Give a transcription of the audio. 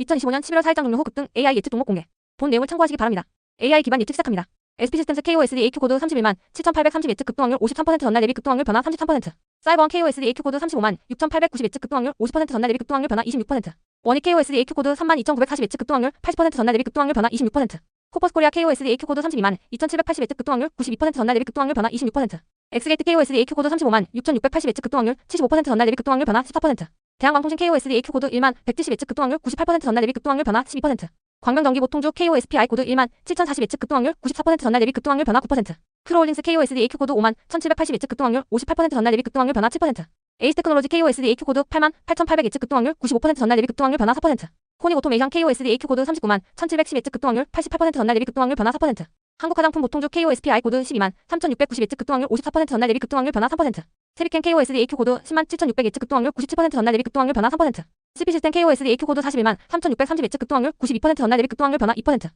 2025년 11월 4일장 종료 후 급등 AI 예측 종목 공개. 본 내용을 참고하시기 바랍니다. AI 기반 예측 시작합니다. SP 시스템스 KOSD AQ 코드 31만 7,830 예측 급등 확률 53% 전날 대비 급등 확률 변화 33%. 사이버원 KOSD AQ 코드 35만 6,890 예측 급등 확률 50% 전날 대비 급등 확률 변화 26%. 원익 KOSD AQ 코드 3만 2,940 예측 급등 확률 80% 전날 대비 급등 확률 변화 26%. 코퍼스 코리아 KOSD AQ 코드 32만 2,780 예측 급등 확률 92% 전날 대비 급등 확률 변화 26%. 엑스게이트 KOSD AQ 코드 35만 6,680 예측 급등 확률 75% 전날 대비 급등 확률 변화 14%. 대한광통신 KOSD AQ 코드 1만 170 예측 급등확률 98% 전날 대비 급등확률 변화 12%. 광명전기 보통주 KOSPI 코드 1만 7040 예측 급등확률 94% 전날 대비 급등확률 변화 9%. 크로홀링스 KOSD AQ 코드 5만 1780 예측 급등확률 58% 전날 대비 급등확률 변화 7%. 에이스테크놀로지 KOSD AQ 코드 8만 8800 예측 급등확률 95% 전날 대비 급등확률 변화 4%. 코닉 오토메이션 KOSD AQ 코드 39만 1710 예측 급등확률 88% 전날 대비 급등확률 변화 4%. 한국 화장품 보통주 KOSPI 코드 12만 3690 예측 급등확률 54% 전날 대비 급등확률 변화 3%. 세비캔 KOSD AQ 코드 10만 7600 예측 급등확률 97% 전날 대비 급등확률 변화 3%. CP 시스템 KOSD AQ 코드 41만 3630 예측 급등확률 92% 전날 대비 급등확률 변화 2%.